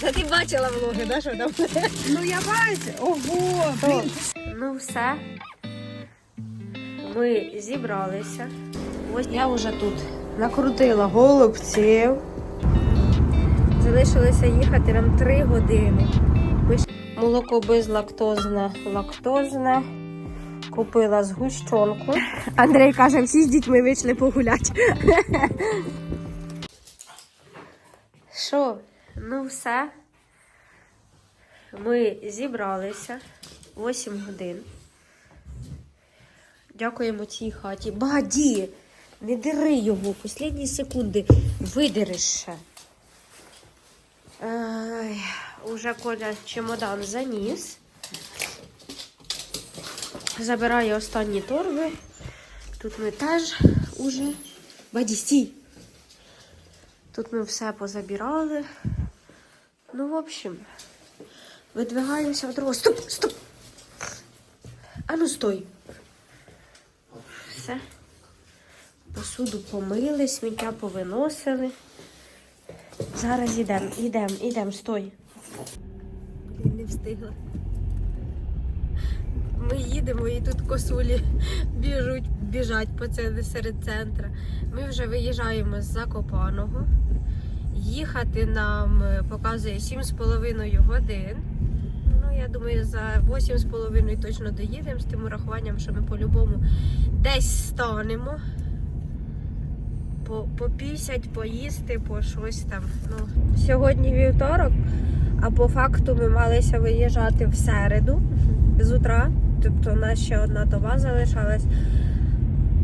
Та ти бачила влоги, да, що там? Ну я бачу. Ого, блін. Ну все. Ми зібралися. Ось я вже тут накрутила голубців. Залишилося їхати нам 3 години. Ми ж- Молоко безлактозне, лактозне. Купила згущенку. Андрій каже, всі з дітьми вийшли погуляти. Що? Ну все. Ми зібралися 8 годин. Дякуємо цій хаті. Баді! Не дири його, останні секунди видереш ще. Ай, уже Коля чемодан заніс. Забирає останні торби. Тут ми теж уже. Баді, стій! Тут ми все позабирали. Ну, в общем, видвигаємося в дорогу. Стоп, стоп! А ну стой. Все. Посуду помили, сміття повиносили. Зараз йдемо, йдемо, йдемо, стой. Не встигла. Ми їдемо і тут косулі біжуть, біжать по це серед центра. Ми вже виїжджаємо з Закопаного. Їхати нам е, показує 7,5 годин. Ну, я думаю, за 8,5 точно доїдемо з тим урахуванням, що ми по-любому десь станемо. По, попісять, поїсти, по щось там. Ну. Сьогодні вівторок, а по факту ми малися виїжджати в середу з утра. Тобто у нас ще одна доба залишалась.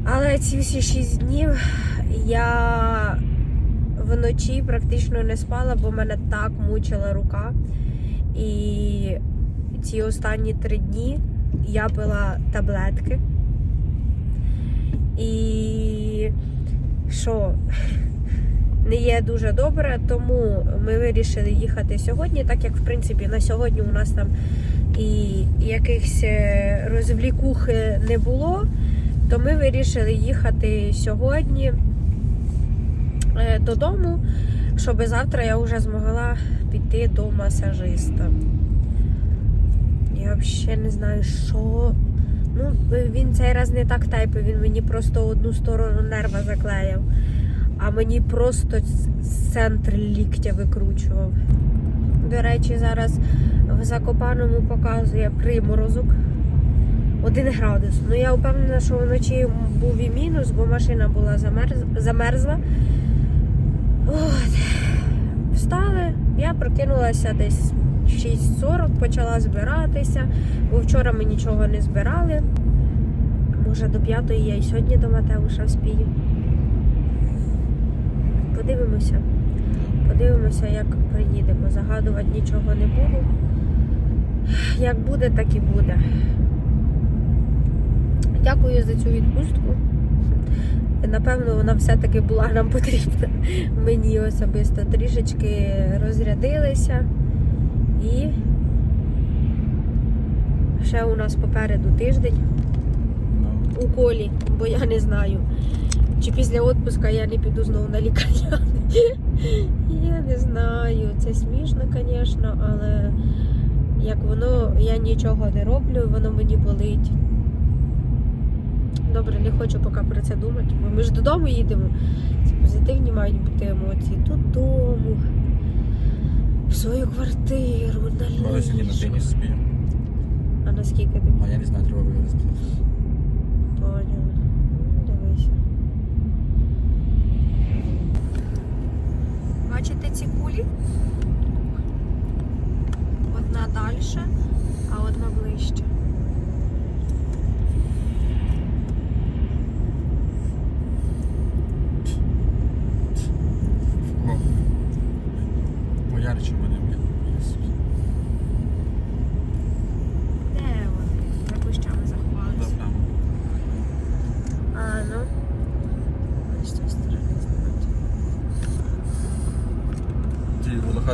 Але ці всі 6 днів я вночі практично не спала, бо мене так мучила рука. І ці останні три дні я пила таблетки. І що не є дуже добре, тому ми вирішили їхати сьогодні, так як в принципі на сьогодні у нас там і якихось е, розвлікух не було, то ми вирішили їхати сьогодні е, додому, щоб завтра я вже змогла піти до масажиста. Я взагалі не знаю, що. Ну, він цей раз не так тайпив, він мені просто одну сторону нерва заклеїв, а мені просто центр ліктя викручував. До речі, зараз в Закопаному показує приморозок 1 градус. Ну я впевнена, що вночі був і мінус, бо машина була замерз... замерзла. От. Встали, я прокинулася десь 6.40, почала збиратися, бо вчора ми нічого не збирали. Може до п'ятої я і сьогодні до Матеуша вспію. Подивимося. Подивимося, як приїдемо. Загадувати нічого не буду. Як буде, так і буде. Дякую за цю відпустку. Напевно, вона все-таки була нам потрібна. Мені особисто трішечки розрядилися. І ще у нас попереду тиждень у колі, бо я не знаю. Чи після відпуска я не піду знову на лікарняний. Я не знаю. Це смішно, звісно, але як воно, я нічого не роблю, воно мені болить. Добре, не хочу поки про це думати, бо ми ж додому їдемо. Це позитивні мають бути емоції. Додому, в свою квартиру, на Може сьогодні на теніс спіємо. А наскільки тобі? А я не знаю, треба вивезти. Поняла. Дивися. Бачите ці кулі? Одна далі, а одна ближче. Поярче мене, блін. Де вони? За кущами заховалися. прямо. А, ну. З цієї сторони.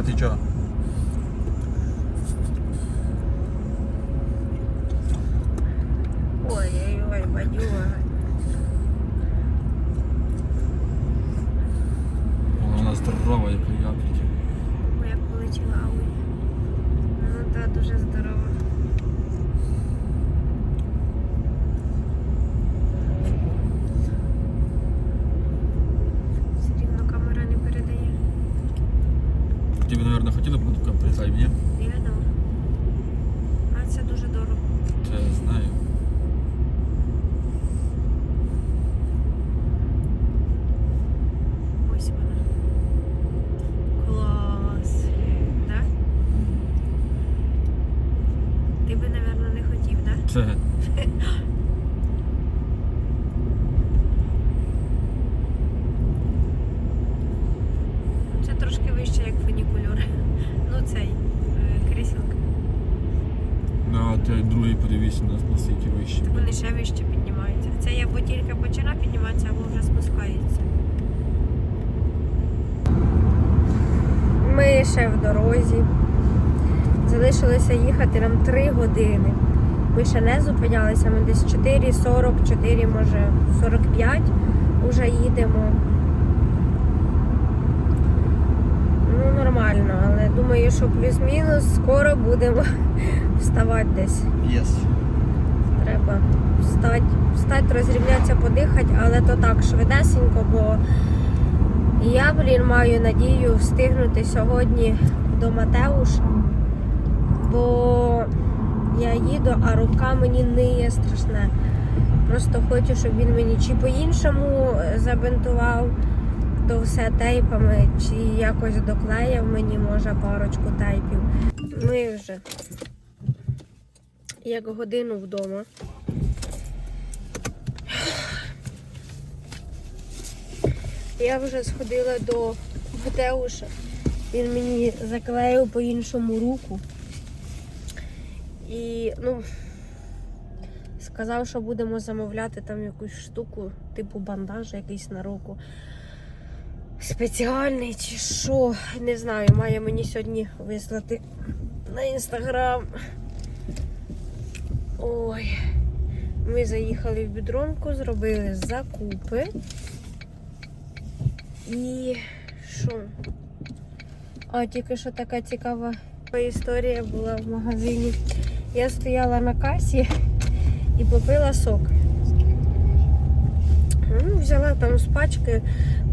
Ти чого? Ой-ой-ой, бадюга. Вона здорова, як яблуки. Як полетіла Кстати, ви, мабуть, хотіли б таку приїхати, ні? Я да. А це дуже дорого. Це я знаю. Ось вона. Клас. Да? Ти би, мабуть, не хотів, да? Це Це трошки вище, як фунікульор. Ну цей е, кріселка. ну, а ти другий подивись у нас на світі вище. Так вони ще вище піднімаються. Це я або тільки почала підніматися, або вже спускається. Ми ще в дорозі. Залишилося їхати нам 3 години. Ми ще не зупинялися, ми десь 4.40, 4, може 45 вже їдемо. Ну, нормально, але думаю, що плюс-мінус скоро будемо вставати десь. Єс. Треба встати, встати, розрівнятися, подихати, але то так швидесенько, бо я, блін, маю надію встигнути сьогодні до Матеуша, бо я їду, а рука мені ниє страшне. Просто хочу, щоб він мені чи по-іншому е, забинтував, то все тейпами, чи якось доклеїв мені, може, парочку тейпів. Ми вже як годину вдома. Я вже сходила до Матеуша. Він мені заклеїв по-іншому руку. І, ну, сказав, що будемо замовляти там якусь штуку, типу бандаж якийсь на руку. Спеціальний чи що, не знаю, має мені сьогодні вислати на інстаграм. Ой. Ми заїхали в бідронку, зробили закупи. І що? А тільки що така цікава історія була в магазині. Я стояла на касі і попила сок. Ну, взяла там з пачки,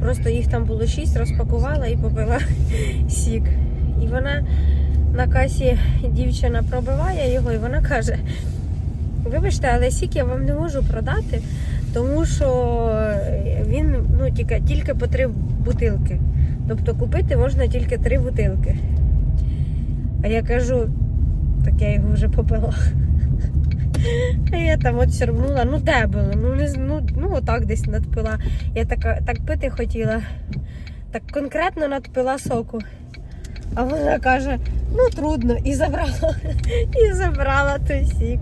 просто їх там було шість, розпакувала і попила сік. І вона на касі дівчина пробиває його, і вона каже: Вибачте, але сік я вам не можу продати, тому що він ну, тільки, тільки по три бутилки. Тобто купити можна тільки три бутилки. А я кажу, так я його вже попила. А я там от сірбнула, ну де було? Ну, не, ну, ну отак десь надпила. Я така, так пити хотіла, так конкретно надпила соку. А вона каже, ну трудно, і забрала, і забрала той сік.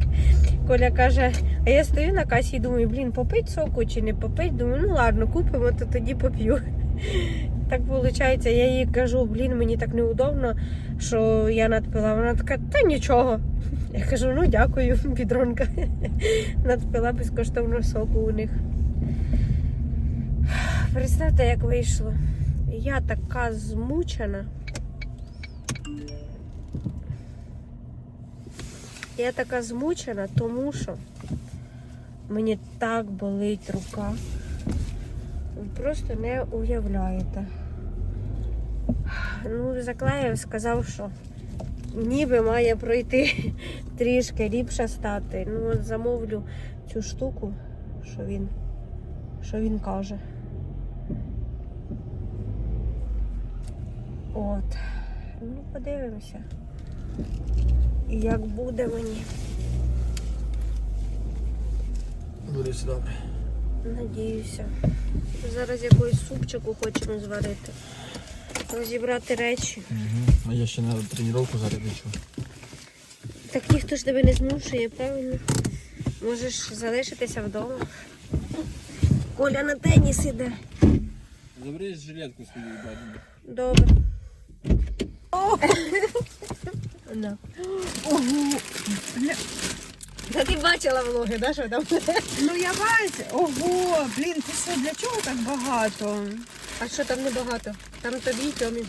Коля каже, а я стою на касі і думаю, блін, попить соку чи не попить. Думаю, ну ладно, купимо, то тоді поп'ю. Так виходить, я їй кажу, блін, мені так неудобно, що я надпила. Вона така, та нічого. Я кажу, ну дякую, підронка. Надпила безкоштовно соку у них. Представте, як вийшло. Я така змучена. Я така змучена, тому що мені так болить рука. Ви просто не уявляєте. Ну, заклеїв, сказав, що ніби має пройти трішки ліпше стати. Ну, от замовлю цю штуку, що він, що він каже. От. Ну, подивимося. І як буде мені. Буде все добре. Надіюся. Зараз якогось супчику хочемо зварити. Розібрати речі. Угу. А я ще на тренування зараз вийшов. Так ніхто ж тебе не змушує, правильно? Можеш залишитися вдома. Коля на теніс іде. Забери жилетку свою бачу. Добре. Да. Ого. Бля. Та ти бачила влоги, да, що там? Ну я бачу. Ого, блін, ти що, для чого так багато? А що там небагато? Там тобі й Тьомі.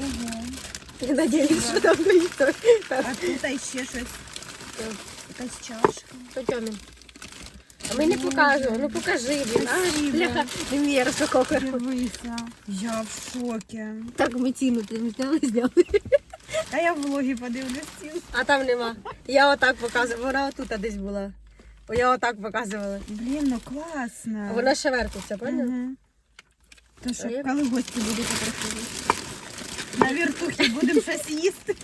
Ого. Я надіюсь, що там й Тьомі. А тут ще щось. Якась чашка. То Тьомін. А ми не покажемо. Ну покажи, блін. А, Спасибо. бляха. Дивися. Я в шокі. Так ми ціну ти зняли, зняли. Та я в влогі подивлюсь. А там нема. Я отак показувала. Вона отут десь була. О, Я отак показувала. Блін, ну класно. А Вона ще вертиться, поняла? Угу. То що, Риб. коли гості будуть приходити? На віртухі будемо щось їсти.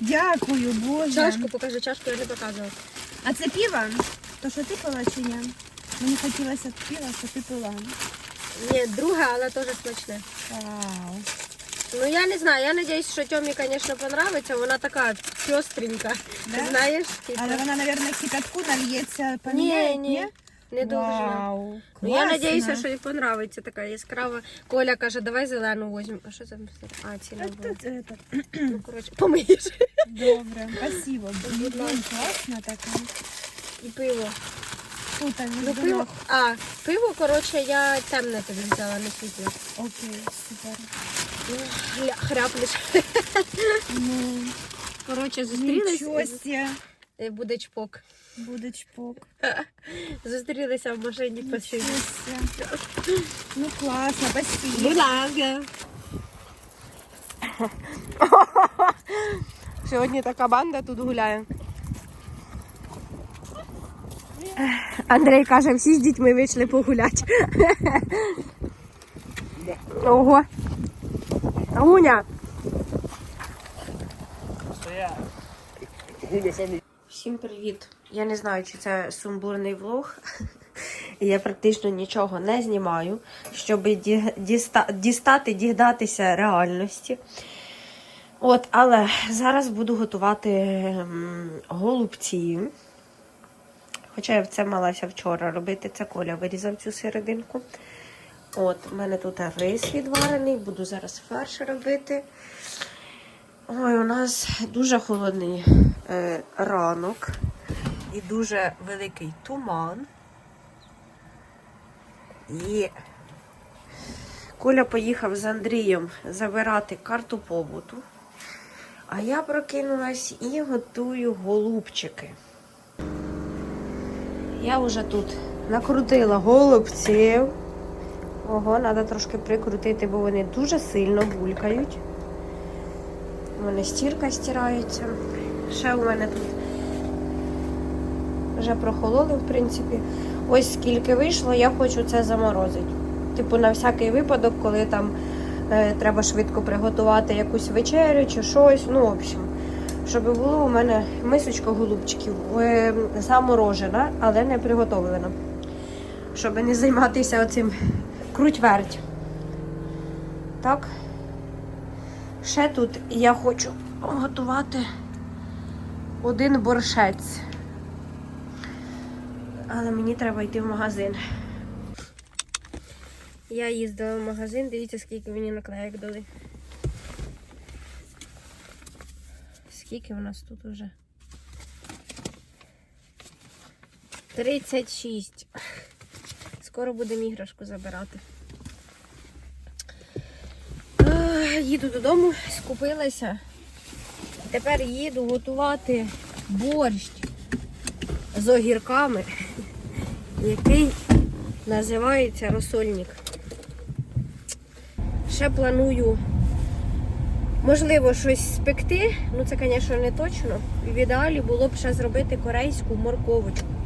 Дякую, Боже. Чашку покажи, чашку я не показувала. А це пиво? То що ти пила чи ні? Мені хотілося пива, що ти пила. Ні, друге, але теж смачне. Вау. Ну я не знаю, я надіюсь, що Тьомі, звісно, понравиться. Вона така пестренька. Да? Знаєш? типу. Але вона, мабуть, кипятку нальється, Ні, поміняє, ні, не дуже. Вау. Ну, я класно. надіюся, що їй понравиться така яскрава. Коля каже, давай зелену візьмемо. А що це? А, була. тут это, Ну, коротше, помиєш. Добре, спасибо. Блін, класно таке. І пиво. Тут а, Ну, пиво. А, пиво, коротше, я темне тобі взяла, не світле. Окей, супер. Хряплеш. Ну, Коротше, зустрілись. себе. Буде чпок. Буде чпок. Зустрілися в машині посидіти. Ну, класно, спасибо. Будь ласка. Сьогодні така банда тут гуляє. Андрій каже, всі з дітьми вийшли погуляти. Ого. Гуня. Всім привіт. Я не знаю, чи це сумбурний влог. Я практично нічого не знімаю, щоб ді- діста- дістати, дігдатися реальності. От, але зараз буду готувати голубці. Хоча я це малася вчора робити, це Коля вирізав цю серединку. От, у мене тут рис відварений, буду зараз фарш робити. Ой, у нас дуже холодний е, ранок і дуже великий туман. І Коля поїхав з Андрієм забирати карту побуту. А я прокинулась і готую голубчики. Я вже тут накрутила голубців. Ого, треба трошки прикрутити, бо вони дуже сильно булькають. У мене стірка стирається. Ще у мене тут вже прохололи, в принципі. Ось скільки вийшло, я хочу це заморозити. Типу, на всякий випадок, коли там е, треба швидко приготувати якусь вечерю чи щось. Ну, в общем, щоб було у мене мисочка голубчиків е, заморожена, але не приготовлена. Щоб не займатися оцим круть-верть. Так. Ще тут я хочу готувати один борщець. Але мені треба йти в магазин. Я їздила в магазин, дивіться, скільки мені наклеїк дали. Скільки у нас тут уже? 36. Скоро будемо іграшку забирати. Їду додому, скупилася. Тепер їду готувати борщ з огірками, який називається розсольник. Ще планую, можливо, щось спекти. Ну це, звісно, не точно. В ідеалі було б ще зробити корейську морковочку.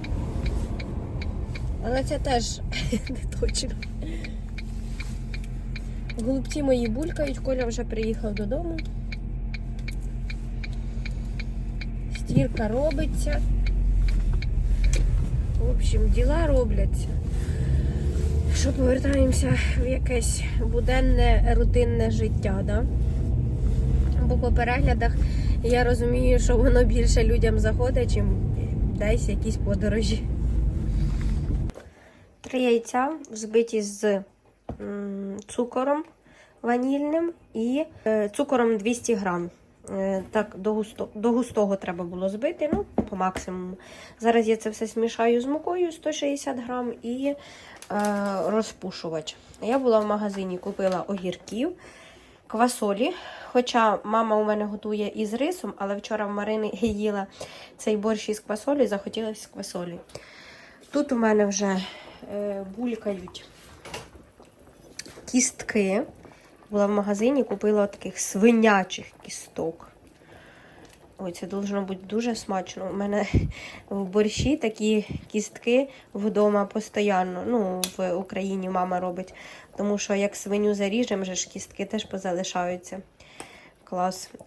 Але це теж не точно. Голубці мої булькають, Коля вже приїхав додому. Стірка робиться. В общем, діла робляться. Що повертаємося в якесь буденне рутинне життя, да? Бо по переглядах я розумію, що воно більше людям заходить, чим десь якісь подорожі. Три яйця взбиті з цукором ванільним і е, цукором 200 грам. Е, Так, до, густо, до густого треба було збити, ну, по максимуму. Зараз я це все змішаю з мукою 160 грам і е, розпушувач. Я була в магазині, купила огірків, квасолі. Хоча мама у мене готує із рисом, але вчора в Марини їла цей борщ із квасолі, захотілося квасолі. Тут у мене вже булькають кістки. Була в магазині, купила таких свинячих кісток. Ой, це должно бути дуже смачно. У мене в борщі такі кістки вдома постійно. Ну, в Україні мама робить. Тому що як свиню заріжемо, вже ж кістки теж позалишаються. Клас.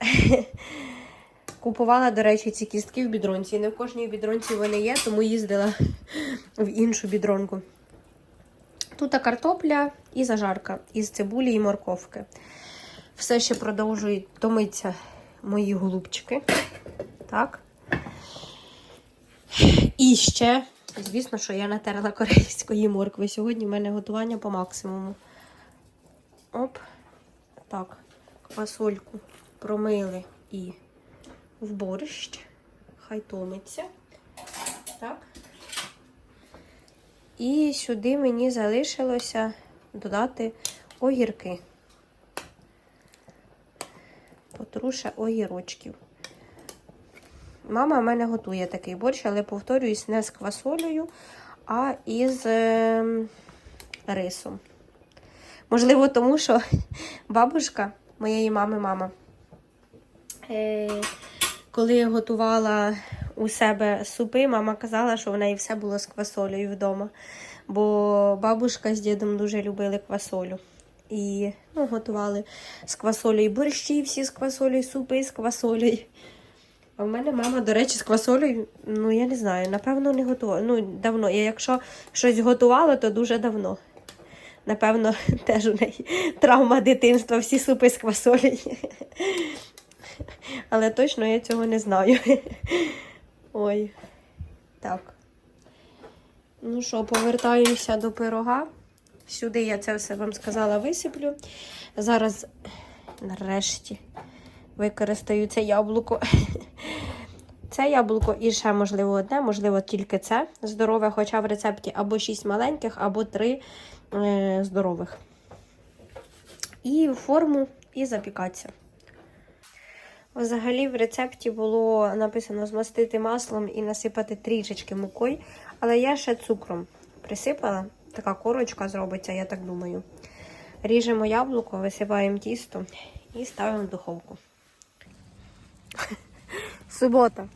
Купувала, до речі, ці кістки в бідронці. Не в кожній бідронці вони є, тому їздила в іншу бідронку. Тут картопля і зажарка із цибулі і морковки. Все ще продовжують томитися мої голубчики. Так. І ще, звісно, що я натерла корейської моркви. Сьогодні в мене готування по максимуму. Оп. Так. Фасольку промили і в борщ. Хай томиться. Так. І сюди мені залишилося додати огірки. Потруша огірочків. Мама в мене готує такий борщ, але повторююсь, не з квасолею, а із е, рисом. Можливо, тому що бабушка моєї мами, мама, е, коли готувала у себе супи, мама казала, що в неї все було з квасолею вдома. Бо бабушка з дідом дуже любили квасолю. І ну, готували з квасолею борщі, всі з квасолею, супи з квасолею. А в мене мама, до речі, з квасолею, ну я не знаю, напевно, не готувала. Ну, давно. Я якщо щось готувала, то дуже давно. Напевно, теж у неї травма дитинства, всі супи з квасолею. Але точно я цього не знаю. Ой. Так. Ну що, повертаюся до пирога. Сюди я це все вам сказала, висиплю. Зараз, нарешті, використаю це яблуко. Це яблуко і ще, можливо, одне, можливо, тільки це здорове, хоча в рецепті або 6 маленьких, або 3 е, здорових. І форму, і запікатися. Взагалі в рецепті було написано змастити маслом і насипати трішечки мукою, але я ще цукром присипала. Така корочка зробиться, я так думаю. Ріжемо яблуко, висипаємо тісто і ставимо в духовку. Субота.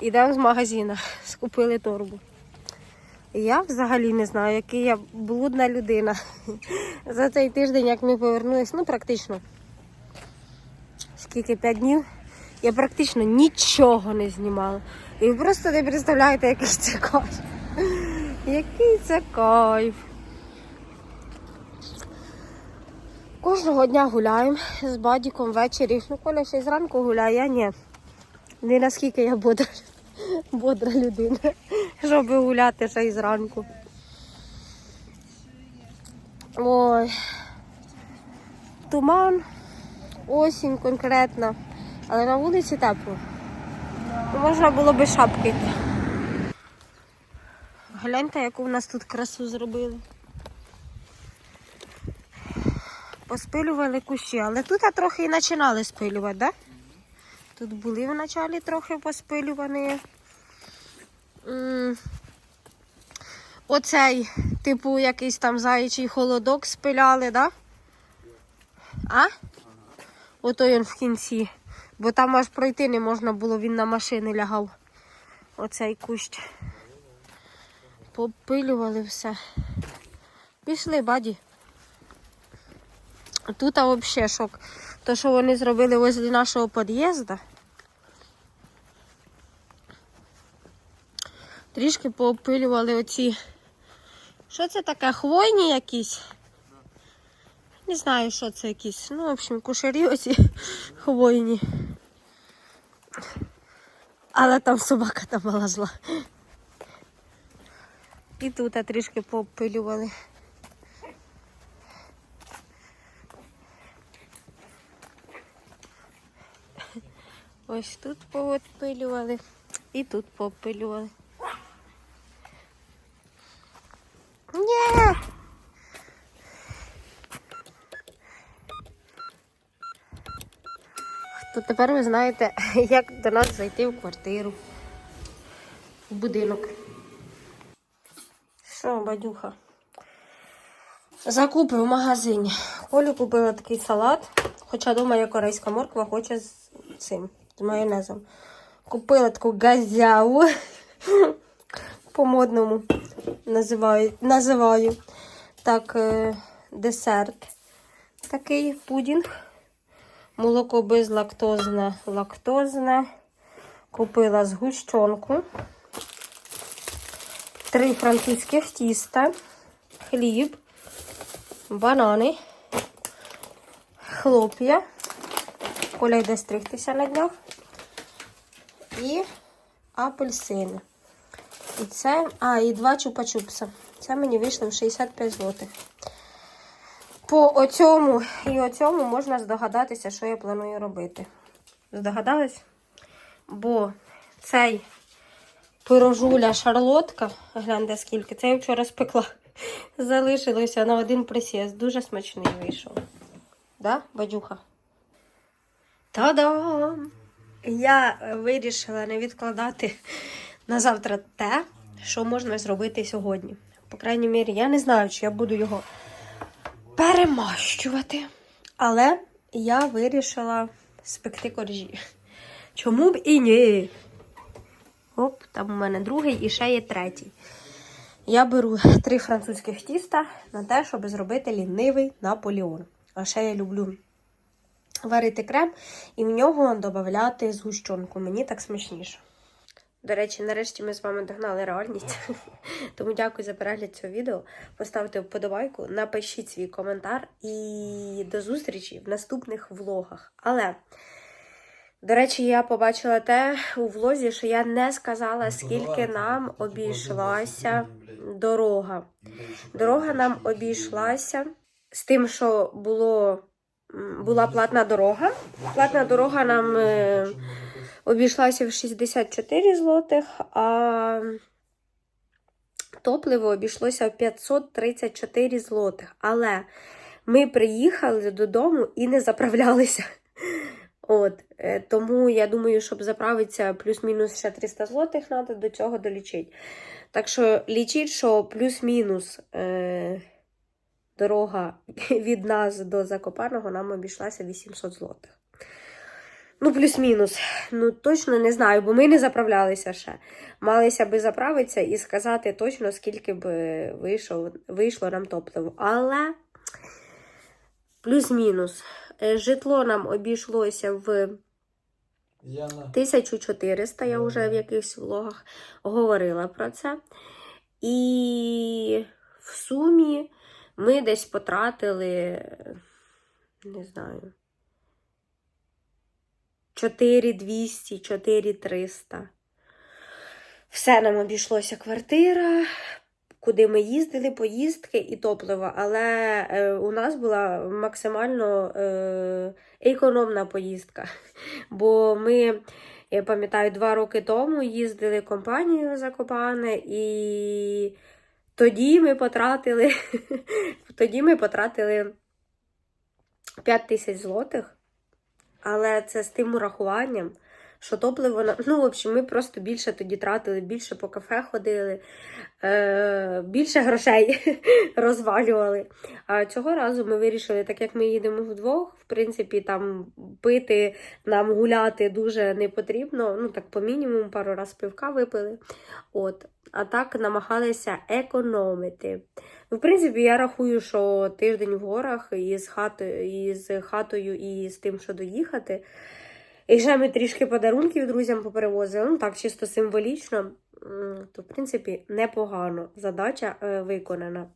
Йдемо з магазину, скупили торбу. Я взагалі не знаю, який я блудна людина. За цей тиждень, як ми повернулись, ну практично скільки 5 днів, я практично нічого не знімала. І ви просто не представляєте, який це кайф. Який це кайф. Кожного дня гуляємо з бадіком ввечері. Ну, Коля ще й зранку гуляє, я ні. Не наскільки я бодра, бодра людина, щоб гуляти ще й зранку. Ой. Туман осінь конкретно, але на вулиці тепло. Можна було би шапки йти. Гляньте, яку в нас тут красу зробили. Поспилювали кущі, але тут трохи і починали спилювати, так? Да? Тут були в началі трохи поспилювані. Оцей, типу, якийсь там заячий холодок спиляли, так? Да? А? Ото він в кінці. Бо там аж пройти не можна було, він на машини лягав. Оцей кущ. Попилювали все. Пішли, баді. Тут взагалі шок. То, що вони зробили возле нашого під'їзду. Трішки поопилювали оці. Що це таке? Хвойні якісь? Не знаю, що це якісь. Ну, в общем, кушарі оці хвойні. Але там собака там була зла. І тут трішки поопилювали. Ось тут поопилювали і тут поопилювали. Ні! То тепер ви знаєте, як до нас зайти в квартиру, в будинок. Що, бадюха? Закупи в магазині. Колю купила такий салат. Хоча вдома є корейська морква, хоче з цим, з майонезом. Купила таку газяву. По-модному називаю. називаю. Так, е, десерт. Такий пудінг. Молоко безлактозне, лактозне. Купила згущенку. Три французьких тіста, хліб, банани, хлоп'я. Коля йде стригтися на днях. І апельсини. І це, а, і два чупа-чупса. Це мені вийшло в 65 злотих. По оцьому і оцьому можна здогадатися, що я планую робити. Здогадались? Бо цей пирожуля шарлотка, гляньте скільки, це я вчора спекла. Залишилося на один присіст. Дуже смачний вийшов. Да, бадюха? Та-дам! Я вирішила не відкладати на завтра те, що можна зробити сьогодні. По крайній мірі, я не знаю, чи я буду його перемащувати. Але я вирішила спекти коржі. Чому б і ні? Оп, там у мене другий і ще є третій. Я беру три французьких тіста на те, щоб зробити лінивий Наполеон. А ще я люблю варити крем і в нього додати згущенку. Мені так смачніше. До речі, нарешті ми з вами догнали реальність. Тому дякую за перегляд цього відео. Поставте вподобайку, напишіть свій коментар і до зустрічі в наступних влогах. Але, до речі, я побачила те у влозі, що я не сказала, скільки нам обійшлася дорога. Дорога нам обійшлася з тим, що було, була платна дорога. Платна дорога нам е, обійшлася в 64 злотих, а топливо обійшлося в 534 злотих. Але ми приїхали додому і не заправлялися. От, е, тому я думаю, щоб заправитися плюс-мінус ще 300 злотих, треба до цього долічити. Так що лічіть, що плюс-мінус е, дорога від нас до Закопаного нам обійшлася 800 злотих. Ну, плюс-мінус. Ну, точно не знаю, бо ми не заправлялися ще. Малися би заправитися і сказати точно, скільки б вийшло, вийшло нам топливо. Але плюс-мінус. Е, Житло нам обійшлося в 1400, я вже в якихось влогах говорила про це. І в сумі ми десь потратили, не знаю, 4200, 4300. Все нам обійшлося квартира, куди ми їздили, поїздки і топливо. Але е, у нас була максимально е, економна поїздка. Бо ми, я пам'ятаю, два роки тому їздили компанією Закопане, і тоді ми потратили, тоді ми потратили 5 тисяч злотих. Але це з тим урахуванням, що топливо на- ну, в общем, ми просто більше тоді тратили, більше по кафе ходили, е, більше грошей розвалювали. А цього разу ми вирішили, так як ми їдемо вдвох, в принципі, там пити, нам гуляти дуже не потрібно. Ну, так, по мінімуму, пару раз пивка випили. От. А так намагалися економити. Ну, в принципі, я рахую, що тиждень в горах із хатою, із хатою і з тим, що доїхати. І ще ми трішки подарунків друзям поперевозили, ну так, чисто символічно, то, в принципі, непогано. Задача е, виконана.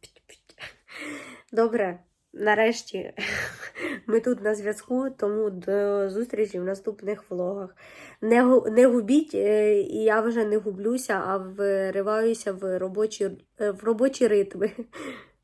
Добре, нарешті ми тут на зв'язку, тому до зустрічі в наступних влогах. Не, не губіть, е, і я вже не гублюся, а вириваюся в робочі, е, в робочі ритми.